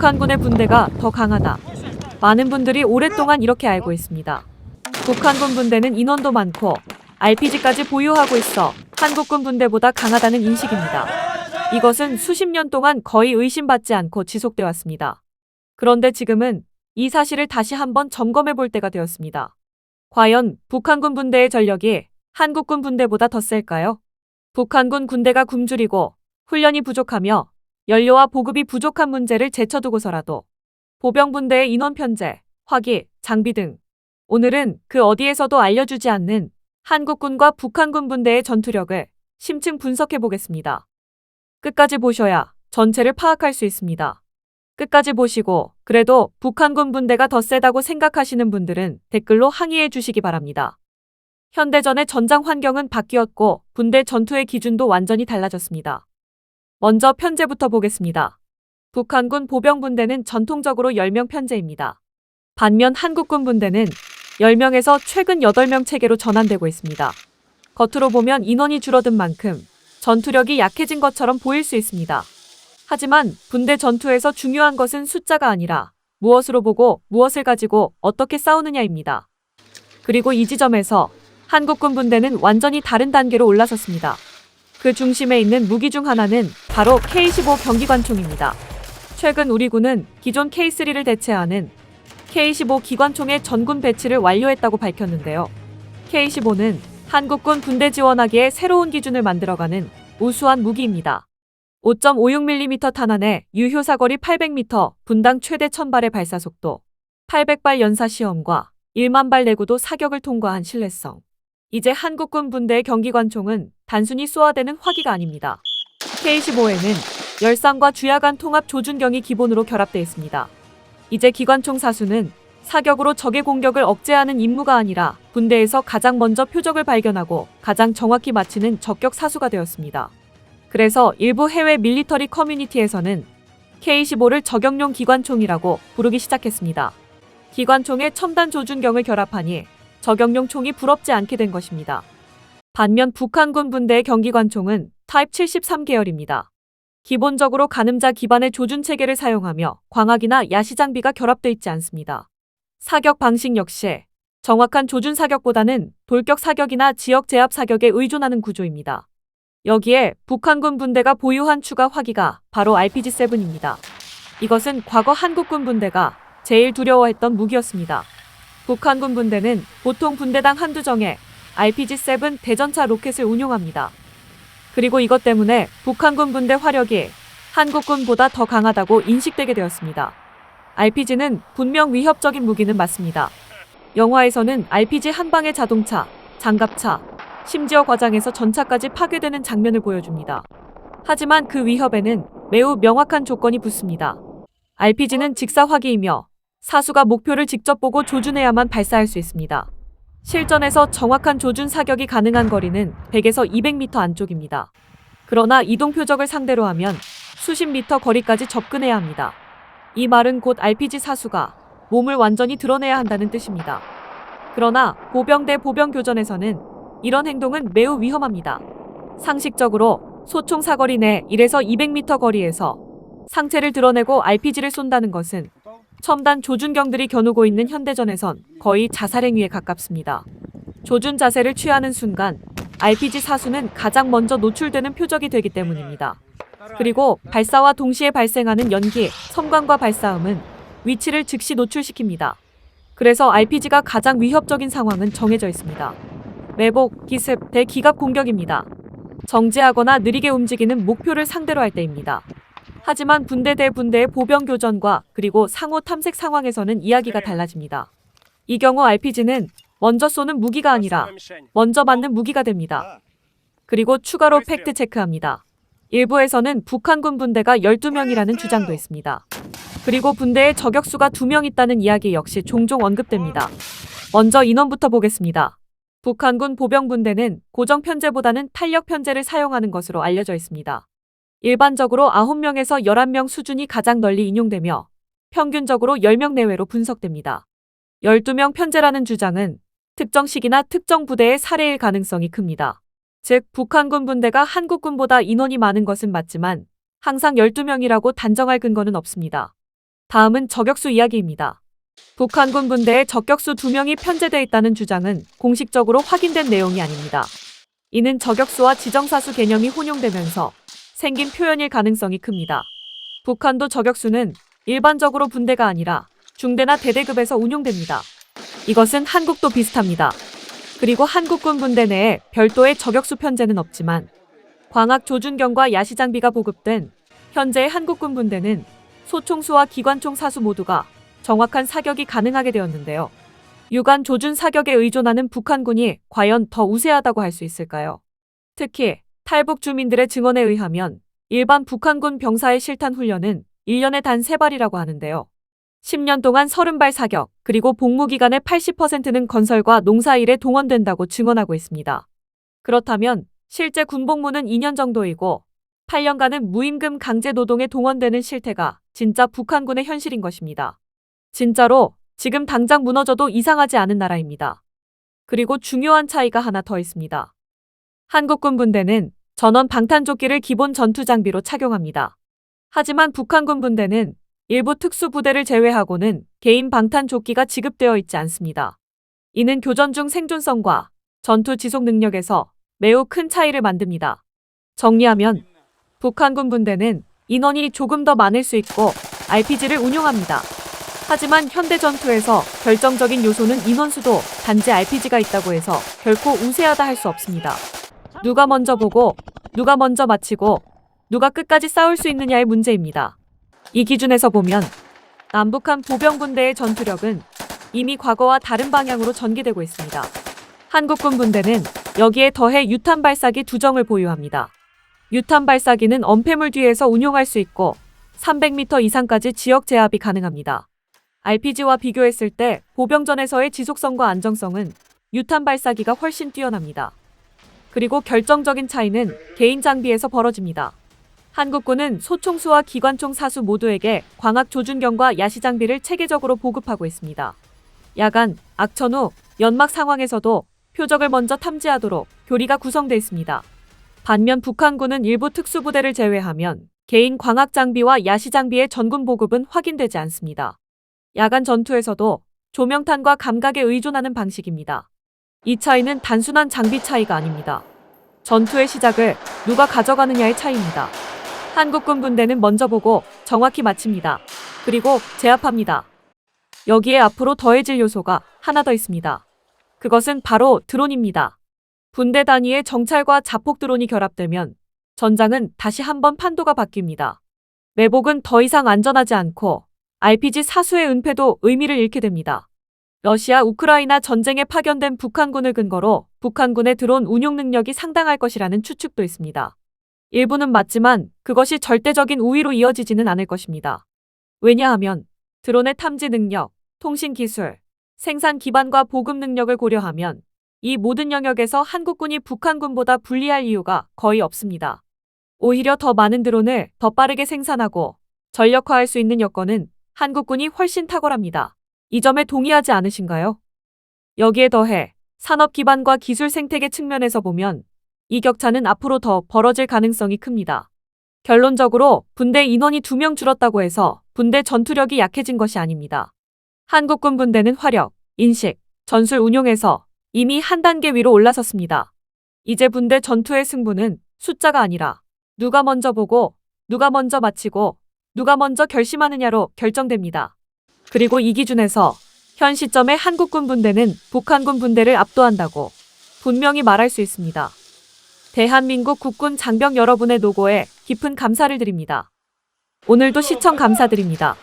북한군의 군대가 더 강하다. 많은 분들이 오랫동안 이렇게 알고 있습니다. 북한군 분대는 인원도 많고 RPG까지 보유하고 있어 한국군 분대보다 강하다는 인식입니다. 이것은 수십 년 동안 거의 의심받지 않고 지속돼 왔습니다. 그런데 지금은 이 사실을 다시 한번 점검해 볼 때가 되었습니다. 과연 북한군 분대의 전력이 한국군 분대보다 더 셀까요? 북한군 군대가 굶주리고 훈련이 부족하며 연료와 보급이 부족한 문제를 제쳐두고서라도 보병 분대의 인원 편제, 화기, 장비 등 오늘은 그 어디에서도 알려주지 않는 한국군과 북한군 분대의 전투력을 심층 분석해 보겠습니다. 끝까지 보셔야 전체를 파악할 수 있습니다. 끝까지 보시고 그래도 북한군 분대가 더 세다고 생각하시는 분들은 댓글로 항의해 주시기 바랍니다. 현대전의 전장 환경은 바뀌었고 분대 전투의 기준도 완전히 달라졌습니다. 먼저 편제부터 보겠습니다. 북한군 보병 분대는 전통적으로 10명 편제입니다. 반면 한국군 분대는 10명에서 최근 8명 체계로 전환되고 있습니다. 겉으로 보면 인원이 줄어든 만큼 전투력이 약해진 것처럼 보일 수 있습니다. 하지만 분대 전투에서 중요한 것은 숫자가 아니라 무엇으로 보고 무엇을 가지고 어떻게 싸우느냐입니다. 그리고 이 지점에서 한국군 분대는 완전히 다른 단계로 올라섰습니다. 그 중심에 있는 무기 중 하나는 바로 K-15 병기관총입니다. 최근 우리 군은 기존 K3를 대체하는 K-15 기관총의 전군 배치를 완료했다고 밝혔는데요. K-15는 한국군 군대 지원하기에 새로운 기준을 만들어가는 우수한 무기입니다. 5.56mm 탄환에 유효 사거리 800m, 분당 최대 1000발의 발사 속도, 800발 연사 시험과 1만 발 내구도 사격을 통과한 신뢰성. 이제 한국군 분대의 경기관총은 단순히 쏘아대는 화기가 아닙니다. K-15에는 열상과 주야간 통합 조준경이 기본으로 결합되어 있습니다. 이제 기관총 사수는 사격으로 적의 공격을 억제하는 임무가 아니라 군대에서 가장 먼저 표적을 발견하고 가장 정확히 맞히는 적격 사수가 되었습니다. 그래서 일부 해외 밀리터리 커뮤니티에서는 K-15를 저격용 기관총이라고 부르기 시작했습니다. 기관총에 첨단 조준경을 결합하니 저격용 총이 부럽지 않게 된 것입니다. 반면 북한군 분대의 경기관총은 타입 73계열입니다. 기본적으로 가늠자 기반의 조준 체계를 사용하며 광학이나 야시 장비가 결합되어 있지 않습니다. 사격 방식 역시 정확한 조준 사격보다는 돌격 사격이나 지역 제압 사격에 의존하는 구조입니다. 여기에 북한군 분대가 보유한 추가 화기가 바로 RPG-7입니다. 이것은 과거 한국군 분대가 제일 두려워했던 무기였습니다. 북한군 분대는 보통 분대당 한두 정의 RPG-7 대전차 로켓을 운용합니다. 그리고 이것 때문에 북한군 분대 화력이 한국군보다 더 강하다고 인식되게 되었습니다. RPG는 분명 위협적인 무기는 맞습니다. 영화에서는 RPG 한 방의 자동차, 장갑차, 심지어 과장에서 전차까지 파괴되는 장면을 보여줍니다. 하지만 그 위협에는 매우 명확한 조건이 붙습니다. RPG는 직사화기이며 사수가 목표를 직접 보고 조준해야만 발사할 수 있습니다. 실전에서 정확한 조준 사격이 가능한 거리는 100에서 200m 안쪽입니다. 그러나 이동 표적을 상대로 하면 수십 미터 거리까지 접근해야 합니다. 이 말은 곧 RPG 사수가 몸을 완전히 드러내야 한다는 뜻입니다. 그러나 보병 대 보병 교전에서는 이런 행동은 매우 위험합니다. 상식적으로 소총 사거리 내 1에서 200m 거리에서 상체를 드러내고 RPG를 쏜다는 것은 첨단 조준경들이 겨누고 있는 현대전에선 거의 자살행위에 가깝습니다. 조준 자세를 취하는 순간 RPG 사수는 가장 먼저 노출되는 표적이 되기 때문입니다. 그리고 발사와 동시에 발생하는 연기, 섬광과 발사음은 위치를 즉시 노출시킵니다. 그래서 RPG가 가장 위협적인 상황은 정해져 있습니다. 매복, 기습, 대기갑 공격입니다. 정지하거나 느리게 움직이는 목표를 상대로 할 때입니다. 하지만 분대 대 분대의 보병 교전과 그리고 상호 탐색 상황에서는 이야기가 달라집니다. 이 경우 RPG는 먼저 쏘는 무기가 아니라 먼저 맞는 무기가 됩니다. 그리고 추가로 팩트 체크합니다. 일부에서는 북한군 분대가 12명이라는 주장도 있습니다. 그리고 분대에 저격수가 2명 있다는 이야기 역시 종종 언급됩니다. 먼저 인원부터 보겠습니다. 북한군 보병 분대는 고정 편제보다는 탄력 편제를 사용하는 것으로 알려져 있습니다. 일반적으로 9명에서 11명 수준이 가장 널리 인용되며 평균적으로 10명 내외로 분석됩니다. 12명 편제라는 주장은 특정 시기나 특정 부대의 사례일 가능성이 큽니다. 즉, 북한군 분대가 한국군보다 인원이 많은 것은 맞지만 항상 12명이라고 단정할 근거는 없습니다. 다음은 저격수 이야기입니다. 북한군 분대에 저격수 2명이 편제돼 있다는 주장은 공식적으로 확인된 내용이 아닙니다. 이는 저격수와 지정사수 개념이 혼용되면서 생긴 표현일 가능성이 큽니다. 북한도 저격수는 일반적으로 분대가 아니라 중대나 대대급에서 운용됩니다. 이것은 한국도 비슷합니다. 그리고 한국군 분대 내에 별도의 저격수 편제는 없지만 광학 조준경과 야시장비가 보급된 현재의 한국군 분대는 소총수와 기관총 사수 모두가 정확한 사격이 가능하게 되었는데요. 유관 조준 사격에 의존하는 북한군이 과연 더 우세하다고 할 수 있을까요? 특히 탈북 주민들의 증언에 의하면 일반 북한군 병사의 실탄 훈련은 1년에 단 3발이라고 하는데요. 10년 동안 30발 사격, 그리고 복무 기간의 80%는 건설과 농사일에 동원된다고 증언하고 있습니다. 그렇다면 실제 군복무는 2년 정도이고 8년간은 무임금 강제 노동에 동원되는 실태가 진짜 북한군의 현실인 것입니다. 진짜로 지금 당장 무너져도 이상하지 않은 나라입니다. 그리고 중요한 차이가 하나 더 있습니다. 한국군 분대는 전원 방탄조끼를 기본 전투 장비로 착용합니다. 하지만 북한군 분대는 일부 특수부대를 제외하고는 개인 방탄조끼가 지급되어 있지 않습니다. 이는 교전 중 생존성과 전투 지속 능력에서 매우 큰 차이를 만듭니다. 정리하면 북한군 분대는 인원이 조금 더 많을 수 있고 RPG를 운용합니다. 하지만 현대 전투에서 결정적인 요소는 인원수도 단지 RPG가 있다고 해서 결코 우세하다 할 수 없습니다. 누가 먼저 보고, 누가 먼저 마치고, 누가 끝까지 싸울 수 있느냐의 문제입니다. 이 기준에서 보면 남북한 보병분대의 전투력은 이미 과거와 다른 방향으로 전개되고 있습니다. 한국군 분대는 여기에 더해 유탄 발사기 두 정을 보유합니다. 유탄 발사기는 엄폐물 뒤에서 운용할 수 있고 300m 이상까지 지역 제압이 가능합니다. RPG와 비교했을 때 보병전에서의 지속성과 안정성은 유탄 발사기가 훨씬 뛰어납니다. 그리고 결정적인 차이는 개인 장비에서 벌어집니다. 한국군은 소총수와 기관총 사수 모두에게 광학 조준경과 야시 장비를 체계적으로 보급하고 있습니다. 야간, 악천 후, 연막 상황에서도 표적을 먼저 탐지하도록 교리가 구성되어 있습니다. 반면 북한군은 일부 특수부대를 제외하면 개인 광학 장비와 야시 장비의 전군 보급은 확인되지 않습니다. 야간 전투에서도 조명탄과 감각에 의존하는 방식입니다. 이 차이는 단순한 장비 차이가 아닙니다. 전투의 시작을 누가 가져가느냐의 차이입니다. 한국군 분대는 먼저 보고 정확히 마칩니다. 그리고 제압합니다. 여기에 앞으로 더해질 요소가 하나 더 있습니다. 그것은 바로 드론입니다. 분대 단위의 정찰과 자폭 드론이 결합되면 전장은 다시 한번 판도가 바뀝니다. 매복은 더 이상 안전하지 않고 RPG 사수의 은폐도 의미를 잃게 됩니다. 러시아 우크라이나 전쟁에 파견된 북한군을 근거로 북한군의 드론 운용 능력이 상당할 것이라는 추측도 있습니다. 일부는 맞지만 그것이 절대적인 우위로 이어지지는 않을 것입니다. 왜냐하면 드론의 탐지 능력, 통신 기술, 생산 기반과 보급 능력을 고려하면 이 모든 영역에서 한국군이 북한군보다 불리할 이유가 거의 없습니다. 오히려 더 많은 드론을 더 빠르게 생산하고 전력화할 수 있는 여건은 한국군이 훨씬 탁월합니다. 이 점에 동의하지 않으신가요? 여기에 더해 산업 기반과 기술 생태계 측면에서 보면 이 격차는 앞으로 더 벌어질 가능성이 큽니다. 결론적으로 분대 인원이 2명 줄었다고 해서 분대 전투력이 약해진 것이 아닙니다. 한국군 분대는 화력, 인식, 전술 운용에서 이미 한 단계 위로 올라섰습니다. 이제 분대 전투의 승부는 숫자가 아니라 누가 먼저 보고 누가 먼저 마치고 누가 먼저 결심하느냐로 결정됩니다. 그리고 이 기준에서 현 시점의 한국군 분대는 북한군 분대를 압도한다고 분명히 말할 수 있습니다. 대한민국 국군 장병 여러분의 노고에 깊은 감사를 드립니다. 오늘도 시청 감사드립니다.